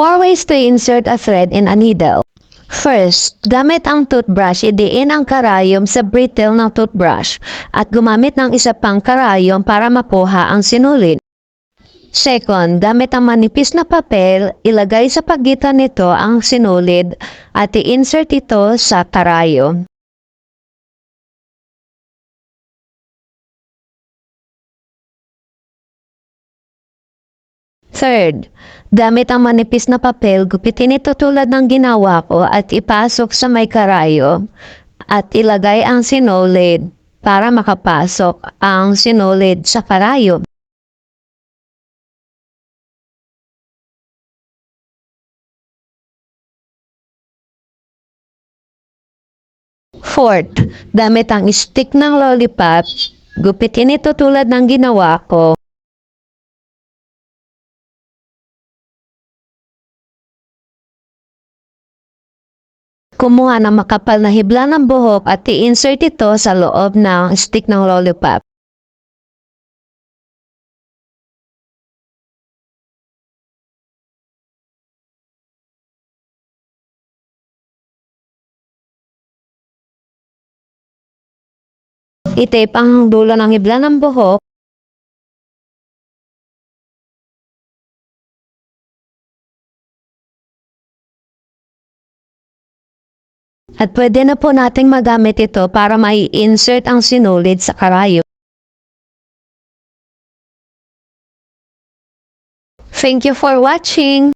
Four ways to insert a thread in a needle. First, gamit ang toothbrush, idiin ang karayom sa brittle ng toothbrush at gumamit ng isa pang karayom para makuha ang sinulid. Second, gamit ang manipis na papel, ilagay sa pagitan nito ang sinulid at i-insert ito sa karayom. Third, gamit ang manipis na papel, gupitin ito tulad ng ginawa ko at ipasok sa may karayo at ilagay ang sinulid para makapasok ang sinulid sa karayo. Fourth, gamit ang stick ng lollipop, gupitin ito tulad ng ginawa ko Kumuha ng makapal na hibla ng buhok at i-insert ito sa loob ng stick ng lollipop. Itape ang dulo ng hibla ng buhok At pwede na po nating magamit ito para mai-insert ang sinulid sa karayo. Thank you for watching!